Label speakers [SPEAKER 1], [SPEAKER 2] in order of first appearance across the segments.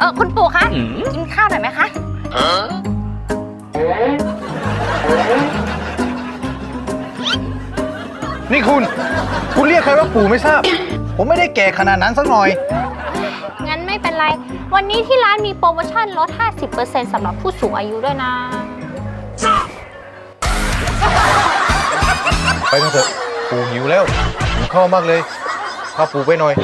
[SPEAKER 1] เออคุณปู่คะ
[SPEAKER 2] อืม
[SPEAKER 1] กินข้าวหน่อยไหมคะ
[SPEAKER 3] นี่คุณ คุณเรียกใครว่าปู่ไม่ทราบ ผมไม่ได้แก่ขนาดนั้นสักหน่อย
[SPEAKER 1] งั้นไม่เป็นไร วันนี้ที่ร้านมีโปรโมชั่นลด 50%สำหรับผู้สูงอายุด้วยนะ
[SPEAKER 3] ไปกันเถอะปู่หิวแล้วหิวข้าวมากเลยพาปู่ไปหน่อย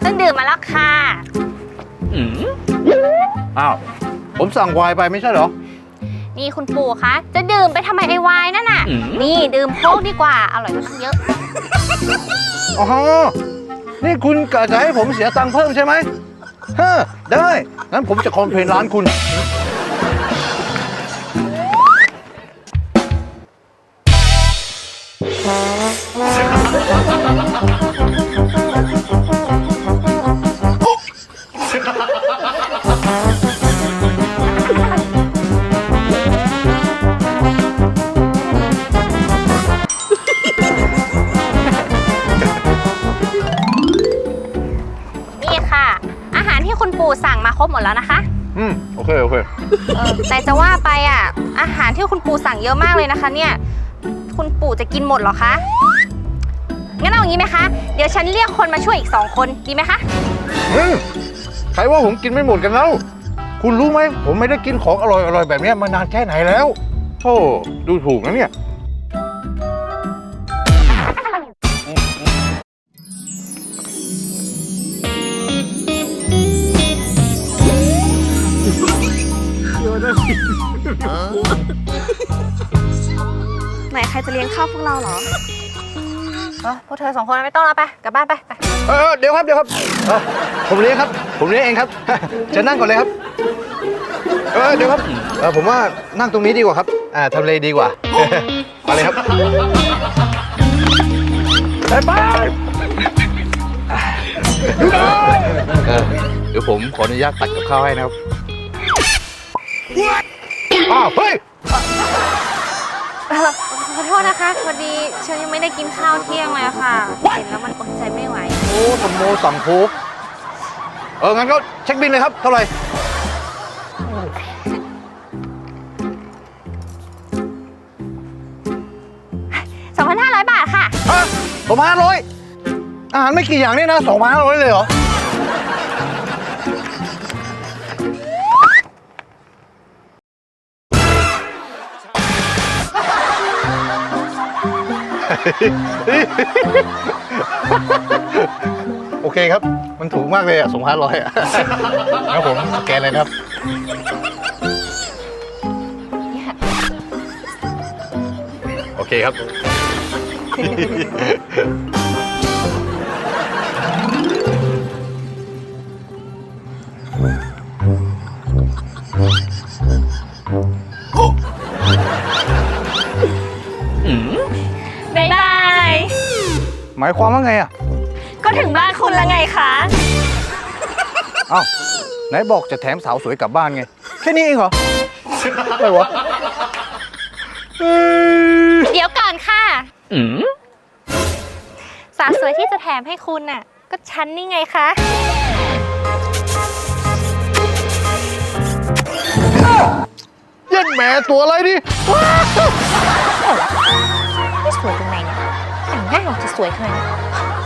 [SPEAKER 1] เครื่องดื่มมาแล้วค่ะ
[SPEAKER 2] อืม
[SPEAKER 3] อ้าว ผมสั่งไวน์ไปไม่ใช่เหรอ
[SPEAKER 1] นี่คุณปู่คะ จะดื่มไปทำไมไอวายนั่นน่ะ
[SPEAKER 2] อืม
[SPEAKER 1] นี่ดื่มโค้กดีกว่า อร่อยกว่าตั้งเยอะ
[SPEAKER 3] อ๋อ นี่คุณกะจะให้ผมเสียตังค์เพิ่มใช่ไหมฮะได้ งั้นผมจะคอมเพลนร้านคุณ
[SPEAKER 1] ปู่สั่งมาครบหมดแล้วนะคะ
[SPEAKER 3] อืมโอเคโอเค
[SPEAKER 1] เออแต่จะว่าไปอะ อาหารที่คุณปู่สั่งเยอะมากเลยนะคะ เนี่ย คุณปู่จะกินหมดเหรอคะ งั้นเอาอย่างนี้ไหมคะ เดี๋ยวฉันเรียกคนมาช่วยอีกสองคนดีไหมคะ
[SPEAKER 3] อืมใครว่าผมกินไม่หมดกันแล้ว คุณรู้ไหมผมไม่ได้กินของอร่อยอร่อยแบบเนี้ยมานานแค่ไหนแล้วโธ่ดูถูกนะเนี่ย
[SPEAKER 1] ไหนใครจะเลี้ยงข้าวพวกเราเหรอเออพวกเธอสองคนไม่ต้องแล้วไป กลับบ้านไปไป
[SPEAKER 3] เออเดี๋ยวครับเดี๋ยวครับเออผมเลี้ยงครับ ผมเลี้ยงเองครับ จะนั่งก่อนเลยครับเออเดี๋ยวครับเออผมว่านั่งตรงนี้ดีกว่าครับอ่าทำเลดีกว่า มาเลยครับไปไปเออเดี๋ยวผมขออนุญาตตัดกับข้าวให้นะครับ อ้าว เฮ้ย
[SPEAKER 1] เออขอโทษนะคะพอดีฉันยังไม่ได้กินข้าวเที่ยงเลยอะค่ะเห็นแล้วมันอดใจไม่ไหว
[SPEAKER 3] โอ้ธรรมโมสังโฆเออ งั้นก็เช็คบินเลยครับ เท่าไหร่
[SPEAKER 1] 2,500 บาทค่ะ
[SPEAKER 3] ฮะสองพันห้าร้อยอาหารไม่กี่อย่างเนี่ยนะสองพันห้าร้อยเลยเหรอ โอเคครับ มันถูกมากเลยอะสองพันร้อยอะครับผมสแกนเลยนะครับ โอเคครับ หมายความว่าไงอะ
[SPEAKER 1] ก็ถึงบ้านคุณแล้วไงคะ
[SPEAKER 3] เอ้าไหนบอกจะแถมสาวสวยกลับบ้านไง แค่นี้เองเหรออะไรวะเอ้ย
[SPEAKER 1] เดี๋ยวก่อนค่ะ
[SPEAKER 2] อืม
[SPEAKER 1] สาวสวยที่จะแถมให้คุณน่ะ ก็ฉันนี่ไงคะ
[SPEAKER 3] เย็นแหมตัวอะไรดิ
[SPEAKER 1] ไม่สวยตรงไหนเนี่ย ง่ายหรอกจะสวยขนาดนี้